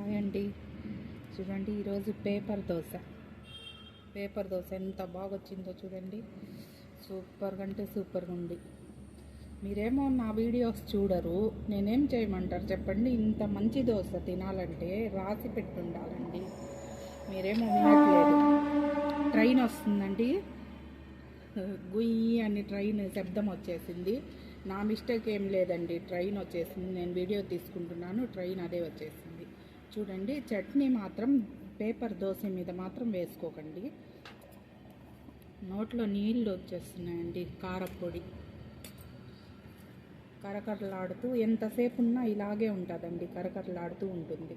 Hi అండి. చూడండి ఈరోజు పేపర్ దోశ. పేపర్ దోశ ఎంత బాగా వచ్చిందో చూడండి. సూపర్గా అంటే సూపర్గా ఉంది. మీరేమో నా వీడియోస్ చూడరు. నేనేం చేయమంటారు చెప్పండి. ఇంత మంచి దోశ తినాలంటే రాసి పెట్టుండాలండి. మీరేమో వినట్లేదు ట్రైన్ వస్తుందండి. గుయ్యి అని ట్రైన్ శబ్దం వచ్చేసింది. నా మిస్టేక్ ఏం లేదండి. ట్రైన్ వచ్చేసింది. నేను వీడియో తీసుకుంటున్నాను. ట్రైన్ అదే వచ్చేసింది. చూడండి చట్నీ మాత్రం పేపర్ దోశ మీద మాత్రం వేసుకోకండి. నోట్లో నీళ్ళు వచ్చేస్తున్నాయండి కారపొడి. కరకరలాడుతూ ఎంతసేపు ఉన్నా ఇలాగే ఉంటుందండి కరకరలాడుతూ ఉంటుంది.